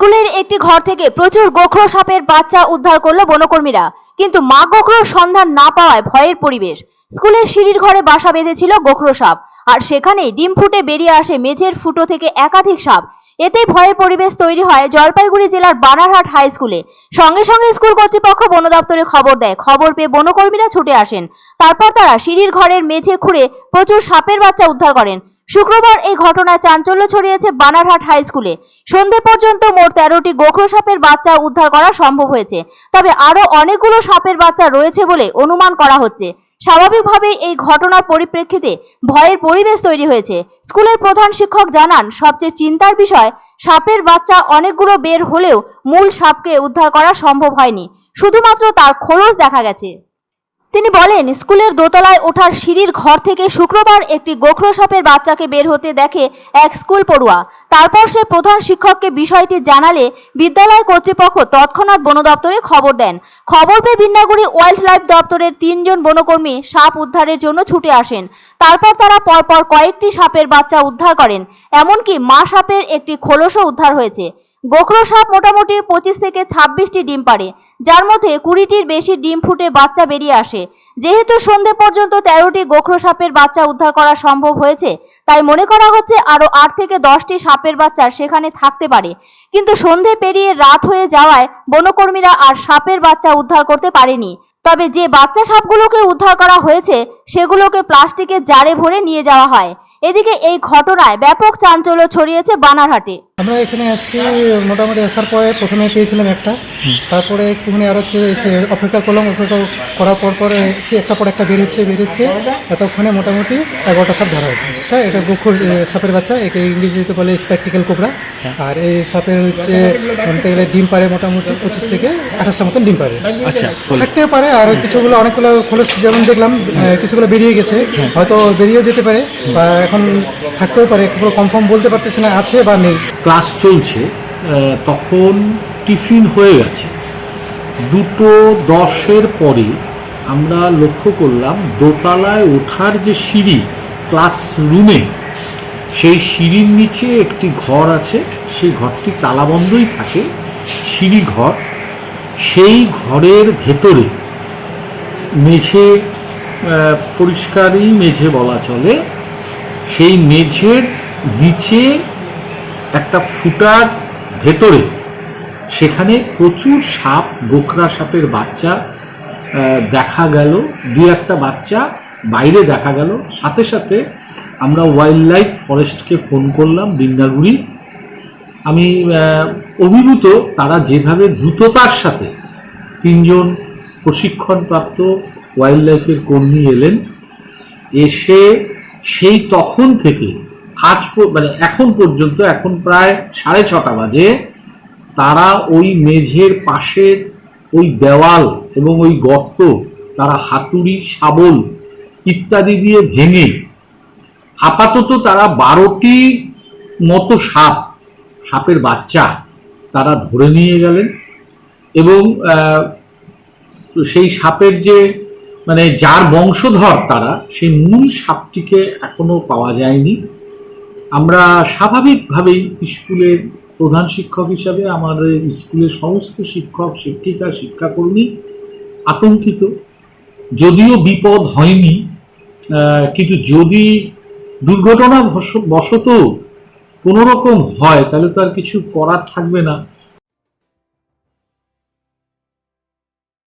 স্কুলের একটি ঘর থেকে প্রচুর গোখরো সাপের বাচ্চা উদ্ধার করল বনকর্মীরা। কিন্তু মা গোখরোর সন্ধান না পাওয়ায় ভয়ের পরিবেশ। স্কুলের সিঁড়ির ঘরে বাসা বেঁধেছিল গোখরো সাপ। আর সেখানেই ডিম ফুটে বেরিয়ে আসে মেঝের ফুটো থেকে একাধিক সাপ। এতে ভয়ের পরিবেশ তৈরি হয় জলপাইগুড়ি জেলার বানারহাট হাই স্কুলে। সঙ্গে সঙ্গে স্কুল কর্তৃপক্ষ বন দপ্তরে খবর দেয়। খবর পেয়ে বনকর্মীরা ছুটে আসেন। তারপর তারা সিঁড়ির ঘরের মেঝে খুঁড়ে প্রচুর সাপের বাচ্চা উদ্ধার করেন। শুক্রবার এই ঘটনায় চাঞ্চল্য ছড়িয়েছে বানারহাট হাই স্কুলে। সন্ধে পর্যন্ত মোট তেরোটি গোখরো সাপের বাচ্চা উদ্ধার করা সম্ভব হয়েছে। তবে আরও অনেকগুলো সাপের বাচ্চা রয়েছে বলে অনুমান করা হচ্ছে। স্বাভাবিকভাবেই এই ঘটনার পরিপ্রেক্ষিতে ভয়ের পরিবেশ তৈরি হয়েছে। স্কুলের প্রধান শিক্ষক জানান, সবচেয়ে চিন্তার বিষয়, সাপের বাচ্চা অনেকগুলো বের হলেও মূল সাপকে উদ্ধার করা সম্ভব হয়নি। শুধুমাত্র তার খোলস দেখা গেছে। তিনি বলেন, স্কুলের দোতলায় ওঠার সিঁড়ির ঘর থেকে শুক্রবার একটি গোখরো সাপের বাচ্চাকে বের হতে দেখে এক স্কুল পড়ুয়া। তারপর সে প্রধান শিক্ষককে বিষয়টি জানালে বিদ্যালয় কর্তৃপক্ষ তৎক্ষণাৎ বন দপ্তরে খবর দেন। খবর পেয়ে বিন্নাগুড়ি ওয়াইল্ড লাইফ দপ্তরের তিনজন বনকর্মী সাপ উদ্ধারের জন্য ছুটে আসেন। তারপর তারা পরপর কয়েকটি সাপের বাচ্চা উদ্ধার করেন। এমনকি মা সাপের একটি খোলসও উদ্ধার হয়েছে। গোখরো সাপ মোটামুটি পঁচিশ থেকে ছাব্বিশটি ডিম পারে যার মধ্যে কুড়িটির বেশি ডিম ফুটে বাচ্চা বেরিয়ে আসে। যেহেতু সন্ধে পর্যন্ত তেরোটি গোখরো সাপের বাচ্চা উদ্ধার করা সম্ভব হয়েছে, তাই মনে করা হচ্ছে আরও আট থেকে দশটি সাপের বাচ্চা সেখানে থাকতে পারে। কিন্তু সন্ধে পেরিয়ে রাত হয়ে যাওয়ায় বনকর্মীরা আর সাপের বাচ্চা উদ্ধার করতে পারেনি। তবে যে বাচ্চা সাপগুলোকে উদ্ধার করা হয়েছে, সেগুলোকে প্লাস্টিকের জারে ভরে নিয়ে যাওয়া হয়। এদিকে এই ঘটনায় ব্যাপক চাঞ্চল্য ছড়িয়েছে বানারহাটে। আমরা এখানে আসছি মোটামুটি আসার পরে প্রথমে পেয়েছিলাম একটা। তারপরে একটুখানি আর হচ্ছে এসে অপেক্ষা করলাম অপেক্ষা করার পর পরে একটা পর একটা বের হচ্ছে বের হচ্ছে এতক্ষণে মোটামুটি এগারোটা সাপ ধরা হয়েছে। হ্যাঁ এটা গোখুর সাপের বাচ্চা একে ইংরেজিতে বলে স্প্যাকটিক্যাল কোবরা আর এই সাপের হচ্ছে বলতে গেলে ডিম পারে মোটামুটি পঁচিশ থেকে আঠাশটা মতন ডিম পারে আচ্ছা থাকতে পারে আর কিছুগুলো অনেকগুলো খোলস যেমন দেখলাম কিছুগুলো বেরিয়ে গেছে। হয়তো বেরিয়েও যেতে পারে বা এখন থাকতেও পারে পুরো কনফার্ম বলতে পারতেছে না আছে বা নেই। ক্লাস চলছে তখন টিফিন হয়ে গেছে। দুটো দশের পরে আমরা লক্ষ্য করলাম, দোতলায় ওঠার যে সিঁড়ি ক্লাস রুমে সেই সিঁড়ির নিচে একটি ঘর আছে। সেই ঘরটি তালাবন্ধই থাকে, সিঁড়ি ঘর। সেই ঘরের ভেতরে মেঝে পরিষ্কারই মেঝে বলা চলে। সেই মেঝের নিচে একটা ফুটার ভেতরে সেখানে প্রচুর সাপ, গোখরা সাপের বাচ্চা দেখা গেল দু একটা বাচ্চা বাইরে দেখা গেল। সাথে সাথে আমরা ওয়াইল্ড লাইফ ফরেস্টকে ফোন করলাম বিন্দাগুড়ি আমি অভিভূত তারা যেভাবে দ্রুততার সাথে তিনজন প্রশিক্ষণপ্রাপ্ত ওয়াইল্ড লাইফের কর্মী এলেন, এসে সেই তখন থেকে আজ মানে এখন পর্যন্ত, এখন প্রায় সাড়ে ছটা বাজে, তারা ওই মেঝের পাশের ওই দেওয়াল এবং ওই গর্ত, তারা হাতুড়ি, শাবল ইত্যাদি দিয়ে ভেঙে আপাতত তারা বারোটি মতো সাপ, সাপের বাচ্চা তারা ধরে নিয়ে গেলেন এবং সেই সাপের যে মানে যার বংশধর তারা সেই মূল সাপটিকে এখনও পাওয়া যায়নি। আমরা স্বাভাবিকভাবেই স্কুলের প্রধান শিক্ষক হিসাবে আমাদের স্কুলের সমস্ত শিক্ষক, শিক্ষিকা, শিক্ষাকর্মী আতঙ্কিত। যদিও বিপদ হয়নি কিন্তু যদি দুর্ঘটনা বশ- বশত কোনো রকম হয়, তাহলে তো আর কিছু করার থাকবে না।